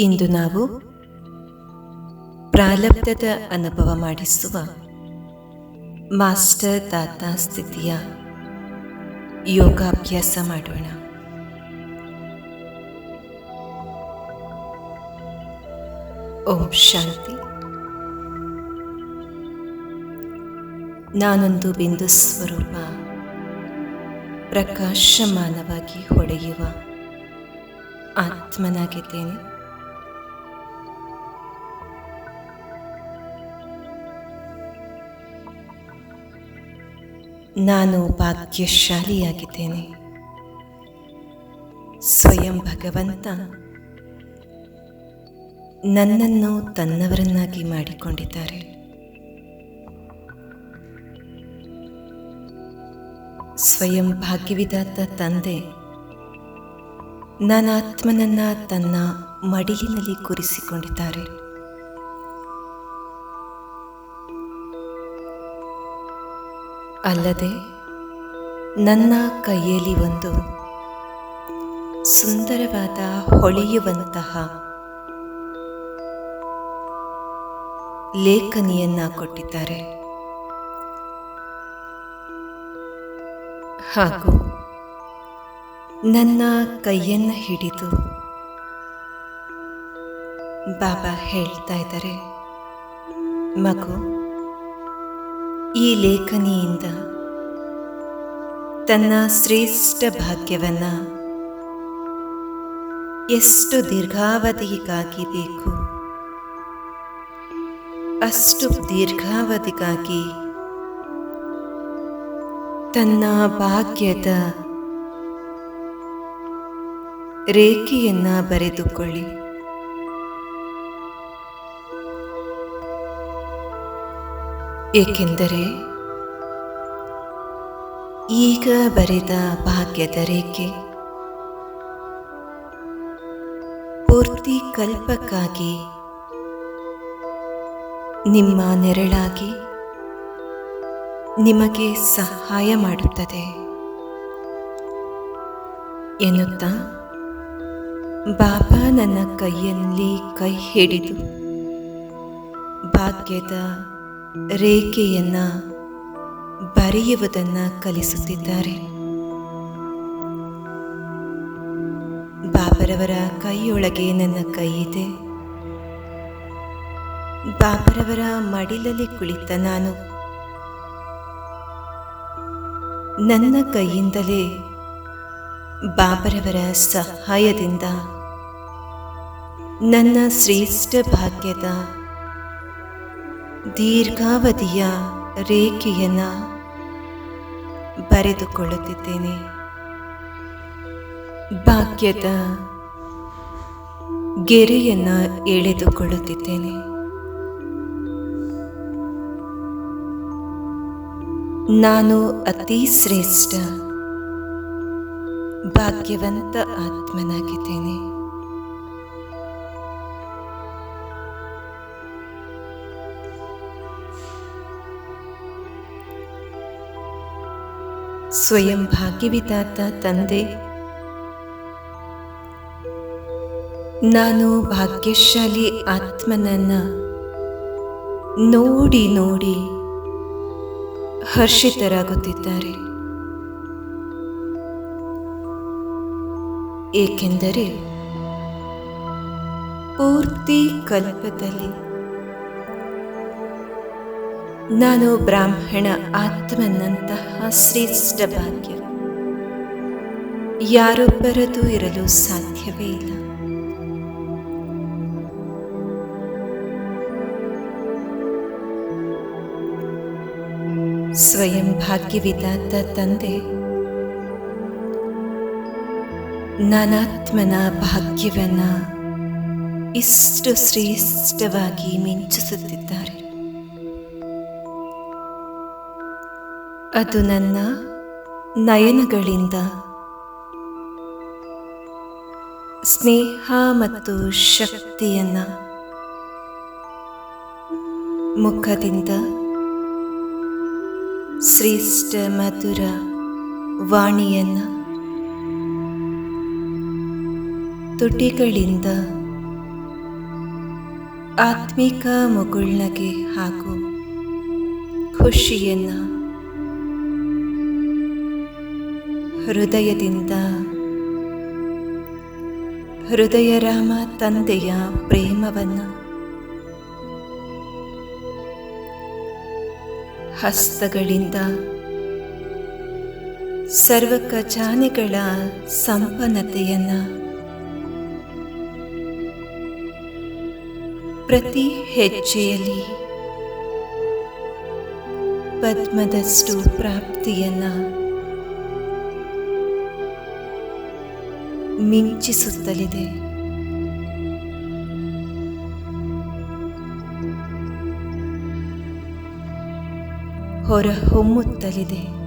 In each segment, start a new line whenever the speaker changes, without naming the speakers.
ಇಂದು ನಾವು ಪ್ರಾಲಬ್ಧದ ಅನುಭವ ಮಾಡಿಸುವ ಮಾಸ್ಟರ್ ದಾತ ಸ್ಥಿತಿಯ ಯೋಗಾಭ್ಯಾಸ ಮಾಡೋಣ. ಓಂ ಶಾಂತಿ. ನಾನೊಂದು ಬಿಂದು ಸ್ವರೂಪ ಪ್ರಕಾಶಮಾನವಾಗಿ ಹೊಡೆಯುವ ಆತ್ಮನಾಗಿದ್ದೇನೆ. ನಾನು ಭಾಗ್ಯಶಾಲಿಯಾಗಿದ್ದೇನೆ. ಸ್ವಯಂ ಭಗವಂತ, ನನ್ನನ್ನು ತನ್ನವರನ್ನಾಗಿ ಮಾಡಿಕೊಂಡಿದ್ದಾರೆ. ಸ್ವಯಂ ಭಾಗ್ಯವಿದಾತ ತಂದೆ ನನ್ನ ಆತ್ಮನನ್ನ ತನ್ನ ಮಡಿಲಿನಲ್ಲಿ ಕೂರಿಸಿಕೊಂಡಿದ್ದಾರೆ. ಅಲ್ಲದೆ ನನ್ನ ಕೈಯಲ್ಲಿ ಒಂದು ಸುಂದರವಾದ ಹೊಳೆಯುವಂತಹ ಲೇಖನಿಯನ್ನ ಕೊಟ್ಟಿದ್ದಾರೆ. ಹಾಗೂ ನನ್ನ ಕೈಯನ್ನು ಹಿಡಿದು ಬಾಬಾ ಹೇಳ್ತಾ ಇದ್ದಾರೆ, ಮಗು. ಈ ಲೇಖನಿಯಿಂದ ತನ್ನ ಶ್ರೇಷ್ಠ ಭಾಗ್ಯವನ್ನ ಎಷ್ಟು ದೀರ್ಘಾವಧಿಗಾಗಿ ಬೇಕು ಅಷ್ಟು ದೀರ್ಘಾವಧಿಗಾಗಿ ತನ್ನ ಭಾಗ್ಯದ ರೇಖೆಯನ್ನು ಬರೆದುಕೊಳ್ಳಿ. ಏಕೆಂದರೆ ಈಗ ಬರೆದ ಭಾಗ್ಯದ ರೇಖೆ ಪೂರ್ತಿ ಕಲ್ಪಕ್ಕಾಗಿ ನಿಮ್ಮ ನೆರಳಾಗಿ ನಿಮಗೆ ಸಹಾಯ ಮಾಡುತ್ತದೆ ಎನ್ನುತ್ತಾ ಬಾಬಾ ನನ್ನ ಕೈಯಲ್ಲಿ ಕೈ ಹಿಡಿದು ಭಾಗ್ಯದ ರೇಖೆಯನ್ನ ಬರೆಯುವುದನ್ನು ಕಲಿಸುತ್ತಿದ್ದಾರೆ. ಬಾಬರವರ ಕೈಯೊಳಗೆ ನನ್ನ ಕೈ ಇದೆ. ಬಾಬರವರ ಮಡಿಲಲ್ಲಿ ಕುಳಿತ ನಾನು. ನನ್ನ ಕೈಯಿಂದಲೇ ಬಾಬರವರ ಸಹಾಯದಿಂದ ನನ್ನ ಶ್ರೇಷ್ಠ ಭಾಗ್ಯದ ದೀರ್ಘಾವಧಿಯ ರೇಖೆಯನ್ನು ಬರೆದುಕೊಳ್ಳುತ್ತಿದ್ದೇನೆ. ಭಾಗ್ಯದ ಗೆರೆಯನ್ನು ಎಳೆದುಕೊಳ್ಳುತ್ತಿದ್ದೇನೆ. ನಾನು ಅತಿ ಶ್ರೇಷ್ಠ ಭಾಗ್ಯವಂತ ಆತ್ಮನಾಗಿದ್ದೇನೆ. ಸ್ವಯಂ ಭಾಗ್ಯವಿದಾತ ತಂದೆ. ನಾನು ಭಾಗ್ಯಶಾಲಿ ಆತ್ಮನನ್ನ ನೋಡಿ ನೋಡಿ ಹರ್ಷಿತರಾಗುತ್ತಿದ್ದಾರೆ. ಏಕೆಂದರೆ ಪೂರ್ತಿ ಕಲ್ಪದಲ್ಲಿ ನಾನು ಬ್ರಾಹ್ಮಣ ಆತ್ಮನಂತಹ ಶ್ರೇಷ್ಠ ಭಾಗ್ಯ. ಯಾರೊಬ್ಬರದು ಇರಲು ಸಾಧ್ಯವೇ ಇಲ್ಲ. ಸ್ವಯಂ ಭಾಗ್ಯವಿದಾತ ತಂದೆ, ನಾನಾತ್ಮನ ಭಾಗ್ಯವನ್ನು ಇಷ್ಟು ಶ್ರೇಷ್ಠವಾಗಿ ಮಿಂಚಿಸುತ್ತಿದ್ದಾರೆ. ಅದು ನನ್ನ ನಯನಗಳಿಂದ. ಸ್ನೇಹ ಮತ್ತು ಶಕ್ತಿಯನ್ನ ಮುಖದಿಂದ ಶ್ರೇಷ್ಠ ಮಧುರ ವಾಣಿಯನ್ನ ತುಟಿಗಳಿಂದ ಆತ್ಮಿಕ ಮುಗುಳ್ನಗೆ ಹಾಗೂ ಖುಷಿಯನ್ನ ಹೃದಯದಿಂದ. ಹೃದಯರಾಮ ತಂದೆಯ ಪ್ರೇಮವನ್ನು. ಹಸ್ತಗಳಿಂದ. ಸರ್ವ ಖಜಾನೆಗಳ ಸಂಪನ್ನತೆಯನ್ನು. ಪ್ರತಿ ಹೆಜ್ಜೆಯಲ್ಲಿ. ಪದ್ಮದಷ್ಟು ಪ್ರಾಪ್ತಿಯನ್ನ. ಮಿಂಚಿಸುತ್ತಲಿದೆ. ಹೊರಹೊಮ್ಮುತ್ತಲಿದೆ.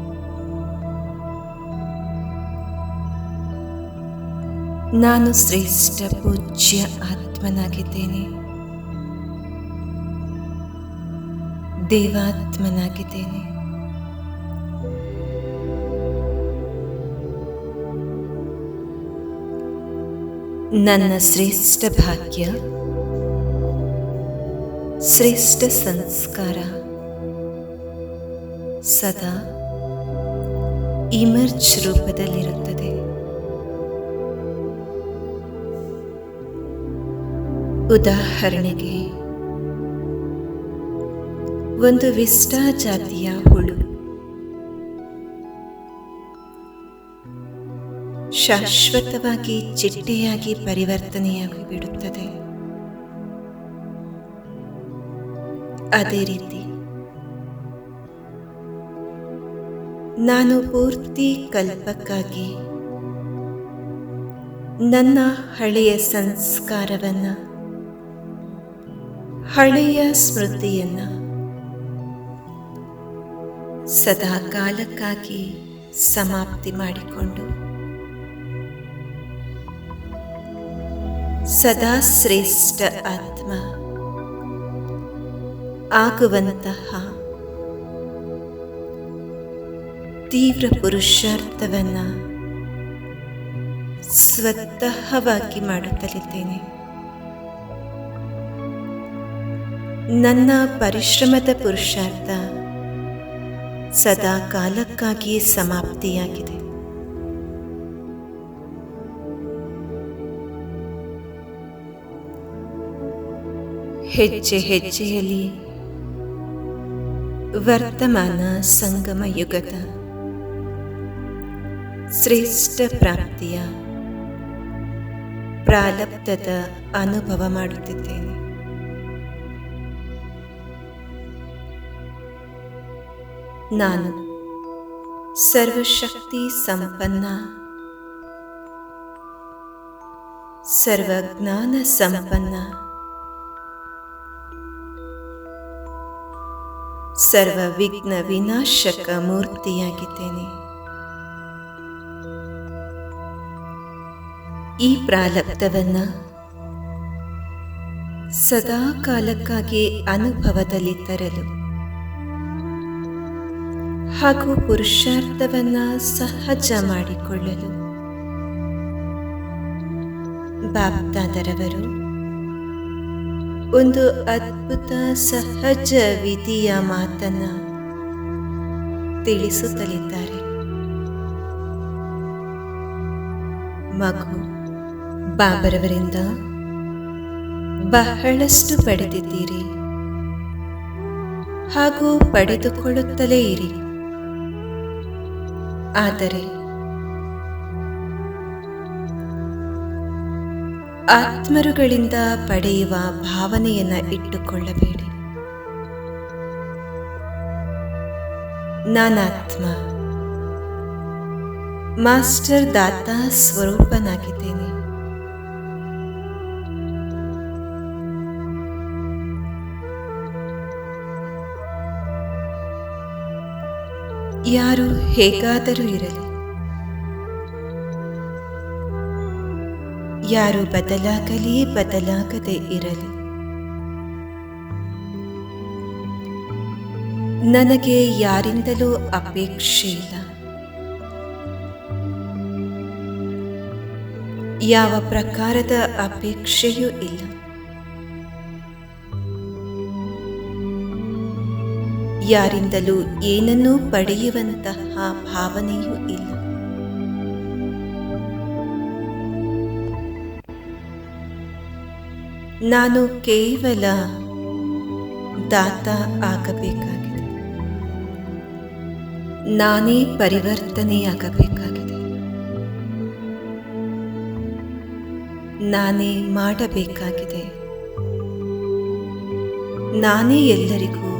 ನಾನು ಶ್ರೇಷ್ಠ ಪೂಜ್ಯ ಆತ್ಮನಾಗಿದ್ದೇನೆ. ದೇವಾತ್ಮನಾಗಿದ್ದೇನೆ. ನನ್ನ ಶ್ರೇಷ್ಠ ಭಾಗ್ಯ ಶ್ರೇಷ್ಠ ಸಂಸ್ಕಾರ. ಸದಾ ಇಮರ್ಜ್ ರೂಪದಲ್ಲಿರುತ್ತದೆ. ಉದಾಹರಣೆಗೆ ಒಂದು ವಿಸ್ಟಾ ಜಾತಿಯ ಹುಳು. ಶಾಶ್ವತವಾಗಿ ಚಿಟ್ಟೆಯಾಗಿ ಪರಿವರ್ತನೆಯಾಗಿ ಬಿಡುತ್ತದೆ ಅದೇ ರೀತಿ ನಾನು ಪೂರ್ತಿ ಕಲ್ಪಕ್ಕಾಗಿ ನನ್ನ ಹಳೆಯ ಸಂಸ್ಕಾರವನ್ನ, ಹಳೆಯ ಸ್ಮೃತಿಯನ್ನ ಸದಾ ಕಾಲಕ್ಕಾಗಿ ಸಮಾಪ್ತಿ ಮಾಡಿಕೊಂಡು ಸದಾ ಶ್ರೇಷ್ಠ ಆತ್ಮ. ಆಗುವಂತಹ ತೀವ್ರ ಪುರುಷಾರ್ಥವನ್ನ ಸ್ವತಃವಾಗಿ ಮಾಡುತ್ತಲಿದ್ದೇನೆ. ನನ್ನ ಪರಿಶ್ರಮದ ಪುರುಷಾರ್ಥ ಸದಾ ಕಾಲಕ್ಕಾಗಿಯೇ ಸಮಾಪ್ತಿಯಾಗಿದೆ. ಹೆಜ್ಜೆ ಹೆಜ್ಜೆಯಲ್ಲಿ ವರ್ತಮಾನ ಸಂಗಮ ಯುಗದ ಶ್ರೇಷ್ಠ ಪ್ರಾಪ್ತಿಯ ಪ್ರಾಲಬ್ಧದ ಅನುಭವ ಮಾಡುತ್ತಿದ್ದೇನೆ. ನಾನು ಸರ್ವಶಕ್ತಿ ಸಂಪನ್ನ, ಸರ್ವಜ್ಞಾನ ಸಂಪನ್ನ ಸರ್ವ ವಿಘ್ನ ವಿನಾಶಕ ಮೂರ್ತಿಯಾಗಿದ್ದೇನೆ. ಈ ಪ್ರಾಲಬ್ಧವನ್ನ ಸದಾ ಕಾಲಕ್ಕಾಗಿ ಅನುಭವದಲ್ಲಿ ತರಲು ಹಾಗೂ ಪುರುಷಾರ್ಥವನ್ನ ಸಹಜ ಮಾಡಿಕೊಳ್ಳಲು ಬಾಪ್ತಾದರವರು ಒಂದು ಅದ್ಭುತ ಸಹಜ ವಿಧಿಯ ಮಾತನ್ನ ತಿಳಿಸುತ್ತಲಿದ್ದಾರೆ. ಮಗು ಬಾಬರವರಿಂದ ಬಹಳಷ್ಟು ಪಡೆದಿದ್ದೀರಿ. ಹಾಗೂ ಪಡೆದುಕೊಳ್ಳುತ್ತಲೇ ಇರಿ. ಆದರೆ ಆತ್ಮರುಗಳಿಂದ ಪಡೆಯುವ ಭಾವನೆಯನ್ನ ಇಟ್ಟುಕೊಳ್ಳಬೇಡಿ. ನಾನಾತ್ಮ ಮಾಸ್ಟರ್ ದಾತ ಸ್ವರೂಪನಾಗಿದ್ದೇನೆ. ಯಾರು ಹೇಗಾದರೂ ಇರಲಿ. ಯಾರು ಬದಲಾಗಲಿ, ಬದಲಾಗದೆ ಇರಲಿ. ನನಗೆ ಯಾರಿಂದಲೂ ಅಪೇಕ್ಷೆ ಇಲ್ಲ. ಯಾವ ಪ್ರಕಾರದ ಅಪೇಕ್ಷೆಯೂ ಇಲ್ಲ. ಯಾರಿಂದಲೂ ಏನನ್ನೂ ಪಡೆಯುವಂತಹ ಭಾವನೆಯೂ ಇಲ್ಲ. ನಾನು ಕೇವಲ ದಾತ ಆಗಬೇಕಾಗಿದೆ. ನಾನೇ ಪರಿವರ್ತನೆಯಾಗಬೇಕಾಗಿದೆ. ನಾನೇ ಮಾಡಬೇಕಾಗಿದೆ. ನಾನೇ ಎಲ್ಲರಿಗೂ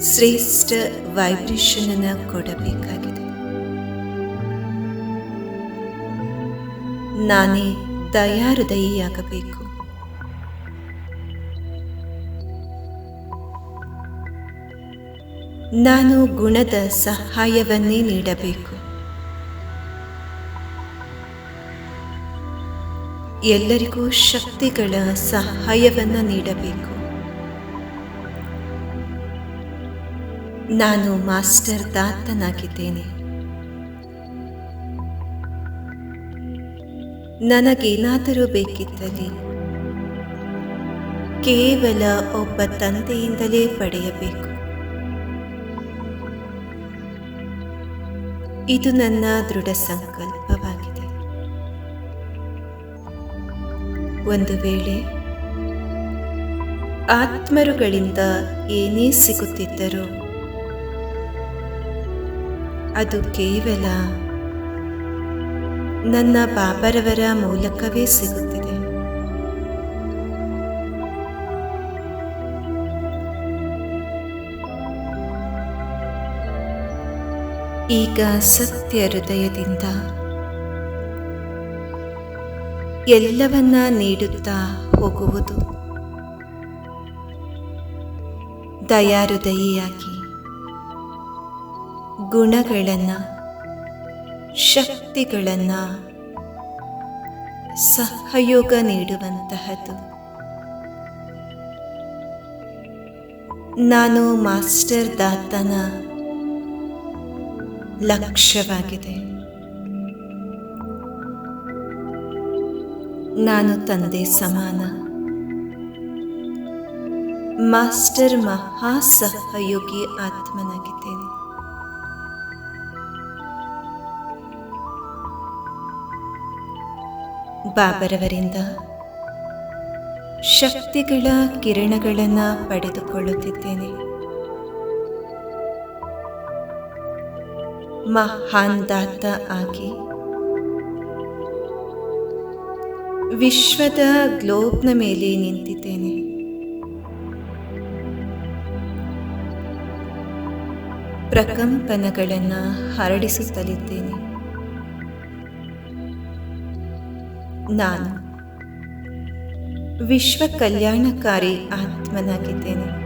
ಶ್ರೇಷ್ಠ ವೈಬ್ರೇಷನ್ ಅನ್ನು ಕೊಡಬೇಕಾಗಿದೆ. ನಾನೇ ದಯಾಹೃದಯಿಯಾಗಬೇಕು. ನಾನು ಗುಣದ ಸಹಾಯವನ್ನೇ ನೀಡಬೇಕು. ಎಲ್ಲರಿಗೂ ಶಕ್ತಿಗಳ ಸಹಾಯವನ್ನು ನೀಡಬೇಕು. ನಾನು ಮಾಸ್ಟರ್ ದಾತನಾಗಿದ್ದೇನೆ. ನನಗೇನಾದರೂ ಬೇಕಿದ್ದಲ್ಲಿ ಕೇವಲ ಒಬ್ಬ ತಂದೆಯಿಂದಲೇ ಪಡೆಯಬೇಕು. ಇದು ನನ್ನ ದೃಢ ಸಂಕಲ್ಪವಾಗಿದೆ. ಒಂದು ವೇಳೆ ಆತ್ಮರುಗಳಿಂದ ಏನೇ ಸಿಗುತ್ತಿದ್ದರೂ ಅದು ಕೇವಲ ನನ್ನ ಬಾಬರವರ ಮೂಲಕವೇ ಸಿಗುತ್ತಿದೆ ಈಗ ಸತ್ಯ ಹೃದಯದಿಂದ. ಎಲ್ಲವನ್ನ ನೀಡುತ್ತಾ ಹೋಗುವುದು. ದಯಾಹೃದಯಿಯಾಗಿ. ಗುಣಗಳನ್ನು ಶಕ್ತಿಗಳನ್ನು ಸಹಯೋಗ ನೀಡುವಂತಹದ್ದು ನಾನು ಮಾಸ್ಟರ್ ದಾತನ ಲಕ್ಷ್ಯವಾಗಿದೆ. ನಾನು ತಂದೆ ಸಮಾನ. ಮಾಸ್ಟರ್ ಮಹಾ ಸಹಯೋಗಿ ಆತ್ಮನಾಗಿದ್ದೇನೆ. ಬಾಬರವರಿಂದ ಶಕ್ತಿಗಳ ಕಿರಣಗಳನ್ನು ಪಡೆದುಕೊಳ್ಳುತ್ತಿದ್ದೇನೆ. ಮಹಾನ್ ದಾತ ಆಗಿ. ವಿಶ್ವದ ಗ್ಲೋಬ್ನ ಮೇಲೆ ನಿಂತಿದ್ದೇನೆ. ಪ್ರಕಂಪನಗಳನ್ನು ಹರಡಿಸುತ್ತಲಿದ್ದೇನೆ. ನಾನು ವಿಶ್ವ ಕಲ್ಯಾಣಕಾರಿ ಆತ್ಮನಾಗಿದ್ದೇನೆ.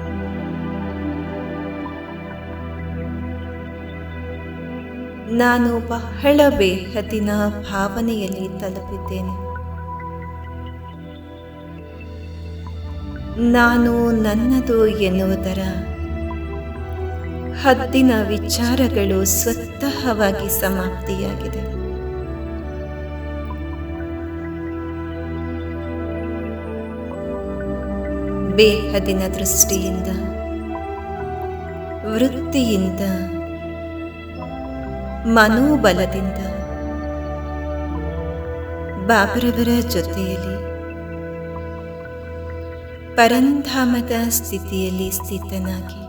ನಾನು ಬಹಳ ಬೇಹದಿನ ಭಾವನೆಯಲ್ಲಿ ತಲುಪಿದ್ದೇನೆ. ನಾನು ನನ್ನದು ಎನ್ನುವುದರ ಹದ್ದಿನ ವಿಚಾರಗಳು ಸ್ವತಃವಾಗಿ ಸಮಾಪ್ತಿಯಾಗಿದೆ. ಬೇಹದಿನ ದೃಷ್ಟಿಯಿಂದ, ವೃತ್ತಿಯಿಂದ ಮನೋಬಲದಿಂದ. ಬಾಬರವರ ಜೊತೆಯಲ್ಲಿ. ಪರಂಧಾಮದ ಸ್ಥಿತಿಯಲ್ಲಿ ಸ್ಥಿತನಾಗಿ.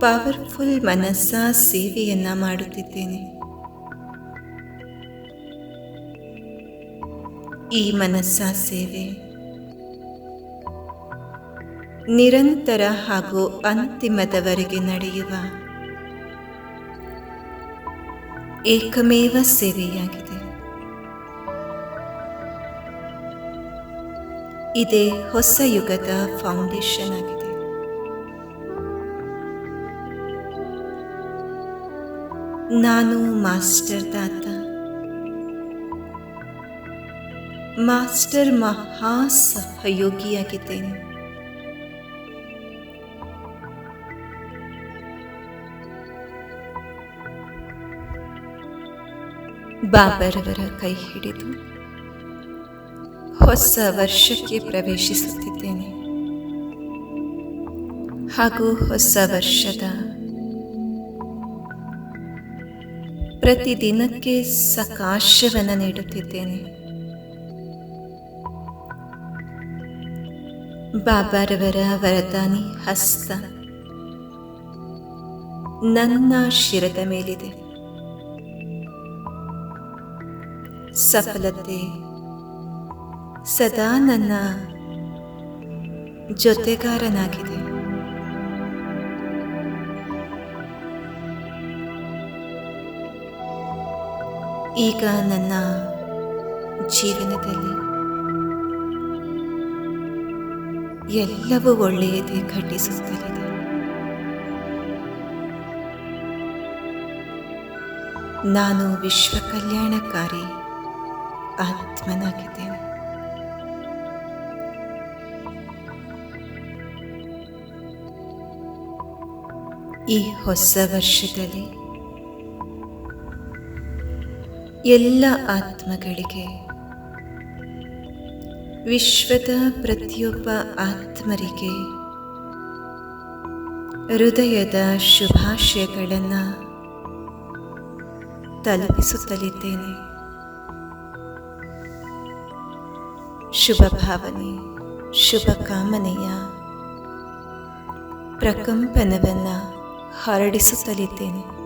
ಪವರ್ಫುಲ್ ಮನಸ್ಸ ಸೇವೆಯನ್ನ ಮಾಡುತ್ತಿದ್ದೇನೆ. ಈ ಮನಸ್ಸ ಸೇವೆ. ನಿರಂತರ ಹಾಗೂ ಅಂತಿಮದವರೆಗೆ ನಡೆಯುವ ಏಕಮೇವ ಸೇವೆಯಾಗಿದೆ. ಇದೇ ಹೊಸ ಯುಗದ ಫೌಂಡೇಶನ್ ಆಗಿದೆ. ನಾನು ಮಾಸ್ಟರ್ ದಾತ. ಮಾಸ್ಟರ್ ಮಹಾ ಸಹಯೋಗಿಯಾಗಿದ್ದೇನೆ ಬಾಬರವರ ಕೈ ಹಿಡಿದು, ಹೊಸ ವರ್ಷಕ್ಕೆ ಪ್ರವೇಶಿಸುತ್ತಿದ್ದೇನೆ. ಹಾಗೂ ಹೊಸ ವರ್ಷದ ಪ್ರತಿದಿನಕ್ಕೆ ಸಕಾಶವನ್ನು ನೀಡುತ್ತಿದ್ದೇನೆ. ಬಾಬಾರವರ ವರದಾನಿ ಹಸ್ತ ನನ್ನ ಶಿರದ ಮೇಲಿದೆ. ಸಫಲತೆ. ಸದಾ ನನ್ನ ಜೊತೆಗಾರನಾಗಿದೆ. ಈಗ ನನ್ನ ಜೀವನದಲ್ಲಿ ಎಲ್ಲವೂ ಒಳ್ಳೆಯದೇ ಘಟಿಸುತ್ತಲಿದೆ. ನಾನು ವಿಶ್ವ ಕಲ್ಯಾಣಕಾರಿ ಆತ್ಮನಾಗಿದ್ದೇನೆ. ಈ ಹೊಸ ವರ್ಷದಲ್ಲಿ ಎಲ್ಲ ಆತ್ಮಗಳಿಗೆ ವಿಶ್ವದ ಪ್ರತಿಯೊಬ್ಬ ಆತ್ಮರಿಗೆ ಹೃದಯದ ಶುಭಾಶಯಗಳನ್ನು ತಲುಪಿಸುತ್ತಲಿದ್ದೇನೆ. ಶುಭ ಭಾವನೆ ಶುಭ ಕಾಮನೆಯ. ಪ್ರಕಂಪನವನ್ನು ಹರಡಿಸುತ್ತಲಿದ್ದೇನೆ.